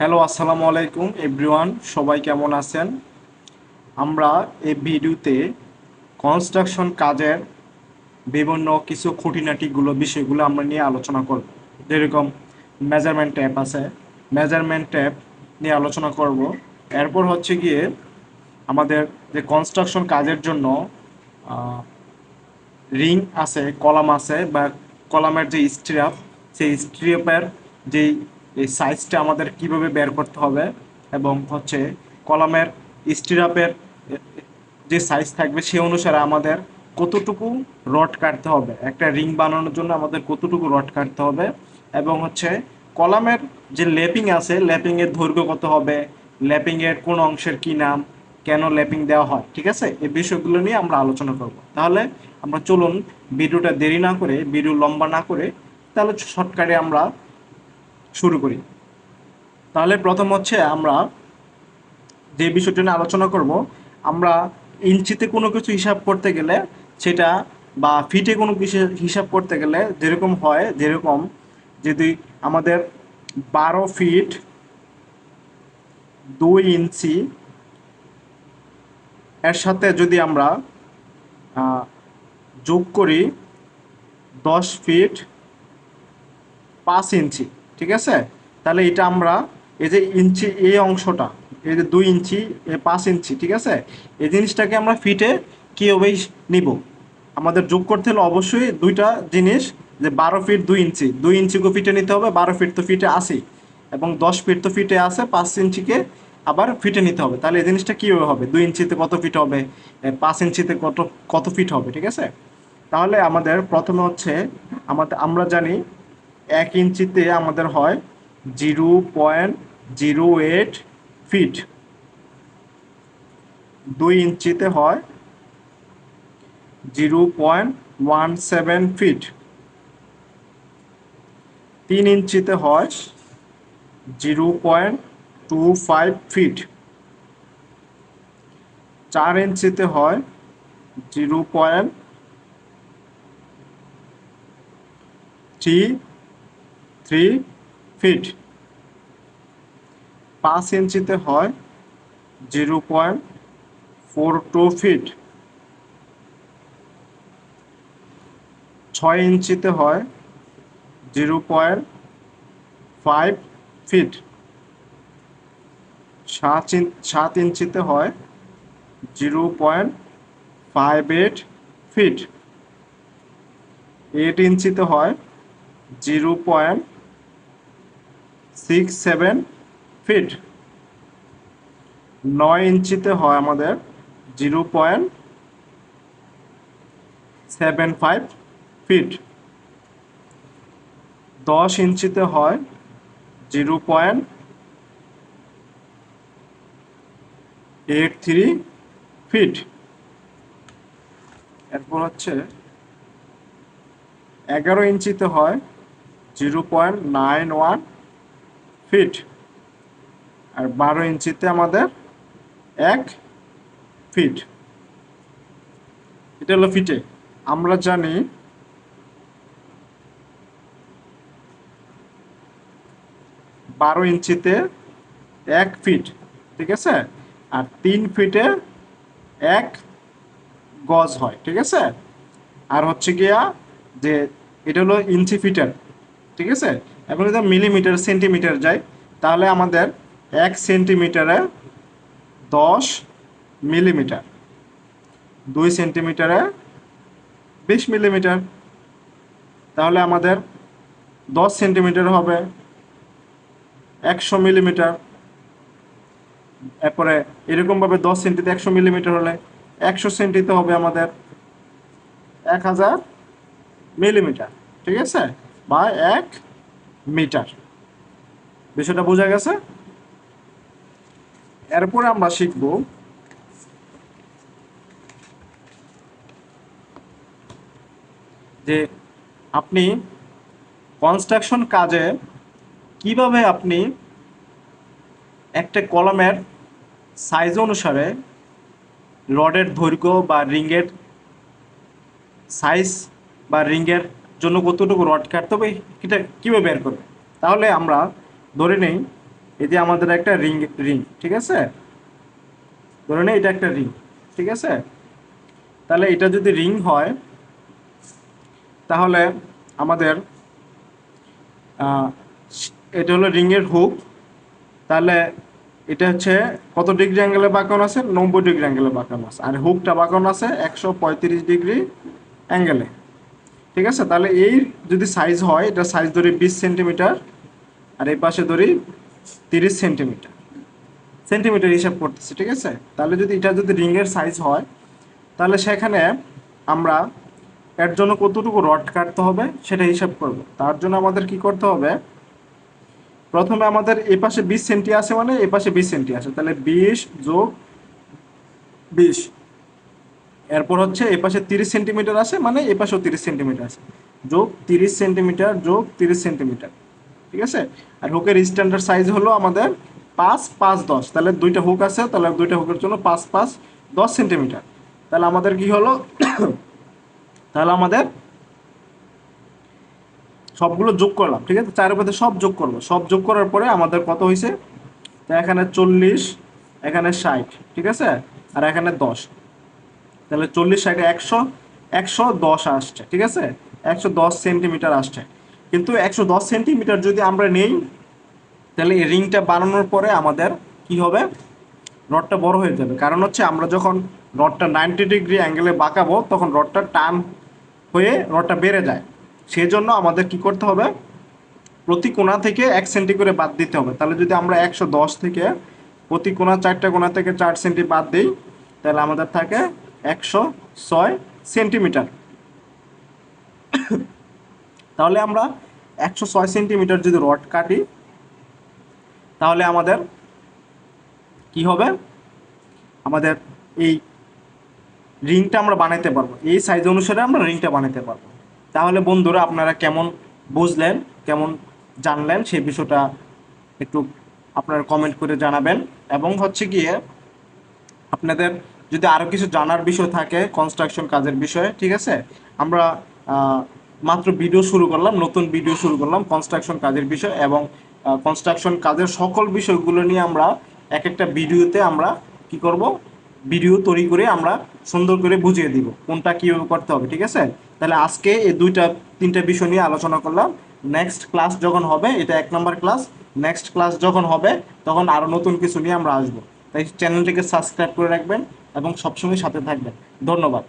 Hello আসসালামু আলাইকুম everyone সবাই কেমন আছেন? আমরা এই ভিডিওতে কনস্ট্রাকশন কাজের বিভিন্ন কিছু খুঁটিনাটিগুলো, বিষয়গুলো আমরা নিয়ে আলোচনা করব। যেরকম মেজারমেন্ট ট্যাপ আছে মেজারমেন্ট ট্যাপ নিয়ে আলোচনা করব। এরপর হচ্ছে গিয়ে আমাদের যে কনস্ট্রাকশন কাজের জন্য রিং আছে, কলাম আছে বা কলামের যে স্ট্রিপ সেই স্ট্রিপের যেই এই সাইজটা আমাদের কীভাবে বের করতে হবে এবং হচ্ছে কলামের স্ট্রিপের যে সাইজ থাকবে সেই অনুসারে আমাদের কতটুকু রড কাটতে হবে, একটা রিং বানানোর জন্য আমাদের কতটুকু রড কাটতে হবে এবং হচ্ছে কলামের যে ল্যাপিং আছে ল্যাপিং এর দৈর্ঘ্য কত হবে ল্যাপিং এর কোন অংশের কি নাম, কেন ল্যাপিং দেওয়া হয়, ঠিক আছে? এই বিষয়গুলো নিয়ে আমরা আলোচনা করব। তাহলে আমরা চলুন ভিডিওটা দেরি না করে, ভিডিও লম্বা না করে, তাহলে শর্টকাটে আমরা শুরু করি। তাহলে প্রথম হচ্ছে আমরা যে বিষয়টা নিয়ে আলোচনা করব, আমরা ইঞ্চিতে কোনো কিছু হিসাব করতে গেলে সেটা বা ফিটে কোনো কিছু হিসাব করতে গেলে যেরকম হয় যেরকম যদি আমাদের বারো ফিট দুই ইঞ্চি এর সাথে যদি আমরা যোগ করি দশ ফিট পাঁচ ইঞ্চি। ঠিক আছে? তাহলে এটা আমরা এই যে ইঞ্চি, এই অংশটা, এই যে দুই ইঞ্চি পাঁচ ইঞ্চি, ঠিক আছে? এই জিনিসটাকে আমরা ফিটে কীভাবে নিব? আমাদের যোগ করতে হলে অবশ্যই দুইটা জিনিস, যে বারো ফিট দুই ইঞ্চি, দুই ইঞ্চিকে ফিটে নিতে হবে, বারো ফিট তো ফিটে আসি এবং দশ ফিট তো ফিটে আছে, পাঁচ ইঞ্চিকে আবার ফিটে নিতে হবে। তাহলে এই জিনিসটা কীভাবে হবে? দুই ইঞ্চিতে কত ফিট হবে? পাঁচ ইঞ্চিতে কত কত ফিট হবে? ঠিক আছে? তাহলে আমাদের প্রথমে হচ্ছে, আমাদের, আমরা জানি এক ইঞ্চিতে আমাদের হয় zero point zero eight feet. দুই ইঞ্চিতে হয় zero point one seven feet. তিন ইঞ্চিতে হয় zero point two five feet. চার ইঞ্চিতে হয় zero point three three feet পাঁচ ইঞ্চিতে হয় zero point four two feet. ছয় ইঞ্চিতে হয় জিরো পয়েন্ট ফাইভ ফিট। সাত সাত ইঞ্চিতে হয় zero point five eight feet. Eight ইঞ্চিতে হয় zero point six seven feet নয় ইঞ্চিতে হয় আমাদের zero point seven five feet. দশ ইঞ্চিতে হয় zero point eight three feet. এরপর হচ্ছে এগারো ইঞ্চিতে হয় zero point nine one feet আর বারো ইঞ্চিতে আমাদের এক ফিট এটা হলো ফিটে আমরা জানি বারো ইঞ্চিতে এক ফিট ঠিক আছে? আর তিন ফিটে এক গজ হয়, ঠিক আছে? আর হচ্ছে গিয়া যে এটা হলো ইঞ্চি ফিটার ঠিক আছে? এবং যদি মিলিমিটার, সেন্টিমিটার যায় তাহলে আমাদের এক সেন্টিমিটারে দশ মিলিমিটার। দুই সেন্টিমিটারে বিশ মিলিমিটার। তাহলে আমাদের দশ সেন্টিমিটার হবে একশো মিলিমিটার। এরপরে এরকমভাবে দশ সেন্টিতে একশো মিলিমিটার হলে একশো সেন্টিতে হবে আমাদের এক হাজার মিলিমিটার। ঠিক আছে? বা এক মিটার। বিষয়টা বোঝা গেছে? এরপরে আমরা শিখব যে আপনি কনস্ট্রাকশন কাজে কীভাবে আপনি একটা কলমের সাইজ অনুসারে রডের দৈর্ঘ্য বা রিংয়ের সাইজ বা রিংয়ের জন্য কতটুকু রড কাটতে হবে, এটা কীভাবে বের করবে? তাহলে আমরা ধরে নেই যে আমাদের একটা রিং রিং, ঠিক আছে? ধরে নেই, এটা একটা রিং, ঠিক আছে? তাহলে এটা যদি রিং হয়, তাহলে আমাদের এটা হলো রিংয়ের হুক, তাহলে এটা হচ্ছে কত ডিগ্রি অ্যাঙ্গেলে বাঁকানো আছে? নব্বই ডিগ্রি অ্যাঙ্গেলে বাঁকানো আছে। আর হুকটা বাঁকানো আছে একশো পঁয়ত্রিশ ডিগ্রি অ্যাঙ্গেলে। ঠিক আছে? তাহলে এই যদি সাইজ হয়, এটা সাইজ ধরি বিশ সেন্টিমিটার আর এই পাশে ধরি তিরিশ সেন্টিমিটার সেন্টিমিটার হিসাব করতেছি, ঠিক আছে? তাহলে যদি এটা যদি রিংয়ের সাইজ হয়, তাহলে সেখানে আমরা এর জন্য কতটুকু রড কাটতে হবে সেটা হিসাব করব। তার জন্য আমাদের কি করতে হবে? প্রথমে আমাদের এই পাশে বিশ সেন্টি আছে মানে এই পাশে বিশ সেন্টি আছে। তাহলে বিশ যোগ বিশ এরপর হচ্ছে এই পাশে তিরিশ সেন্টিমিটার আছে মানে এই পাশেও তিরিশ সেন্টিমিটার আছে। যোগ তিরিশ সেন্টিমিটার, যোগ তিরিশ সেন্টিমিটার, ঠিক আছে? আর হুকের স্ট্যান্ডার্ড সাইজ হলো আমাদের পাঁচ পাঁচ, দশ। তাহলে দুইটা হুক আছে, তাহলে দুইটা হুকের জন্য পাঁচ পাঁচ, দশ সেন্টিমিটার। তাহলে আমাদের কি হলো? তাহলে আমাদের সবগুলো যোগ করলাম, ঠিক আছে? চারের মধ্যে সব যোগ করব। সব যোগ করার পরে আমাদের কত হয়েছে? এখানে চল্লিশ, এখানে ষাট, ঠিক আছে? আর এখানে দশ। তাহলে চল্লিশ ষাট একশো একশো দশ আসছে, ঠিক আছে? একশো দশ সেন্টিমিটার আসছে। কিন্তু একশো দশ সেন্টিমিটার যদি আমরা নেই, তাহলে এই রিংটা বানানোর পরে আমাদের কি হবে? রডটা বড় হয়ে যাবে। কারণ হচ্ছে আমরা যখন রডটা নাইনটি ডিগ্রি অ্যাঙ্গেলে বাঁকাবো, তখন রডটা টান হয়ে রডটা বেড়ে যায়। সেই জন্য আমাদের কি করতে হবে? প্রতি কোণা থেকে এক সেন্টি করে বাদ দিতে হবে। তাহলে যদি আমরা একশো দশ থেকে প্রতি কোণা চারটা কোণা থেকে চার সেন্টি বাদ দিই, তাহলে আমাদের থাকে একশো ছয় সেন্টিমিটার। তাহলে আমরা একশো ছয় সেন্টিমিটার যদি রড কাটি, তাহলে আমাদের কি হবে? আমাদের এই রিংটা আমরা বানাইতে পারব। এই সাইজ অনুসারে আমরা রিংটা বানাইতে পারব। তাহলে বন্ধুরা, আপনারা কেমন বুঝলেন, কেমন জানলেন সেই বিষয়টা একটু আপনারা কমেন্ট করে জানাবেন। এবং হচ্ছে গিয়ে আপনাদের যদি আরও কিছু জানার বিষয় থাকে কনস্ট্রাকশন কাজের বিষয়ে, ঠিক আছে? আমরা মাত্র ভিডিও শুরু করলাম, নতুন ভিডিও শুরু করলাম কনস্ট্রাকশন কাজের বিষয় এবং কনস্ট্রাকশন কাজের সকল বিষয়গুলো নিয়ে আমরা এক একটা ভিডিওতে আমরা কি করব? ভিডিও তৈরি করে আমরা সুন্দর করে বুঝিয়ে দিব কোনটা কীভাবে করতে হবে, ঠিক আছে? তাহলে আজকে এই দুইটা, তিনটা বিষয় নিয়ে আলোচনা করলাম। নেক্সট ক্লাস যখন হবে, এটা এক নম্বর ক্লাস নেক্সট ক্লাস যখন হবে, তখন আরও নতুন কিছু নিয়ে আমরা আসব। তাই চ্যানেলটিকে সাবস্ক্রাইব করে রাখবেন এবং সবসময় সাথে থাকবেন। ধন্যবাদ।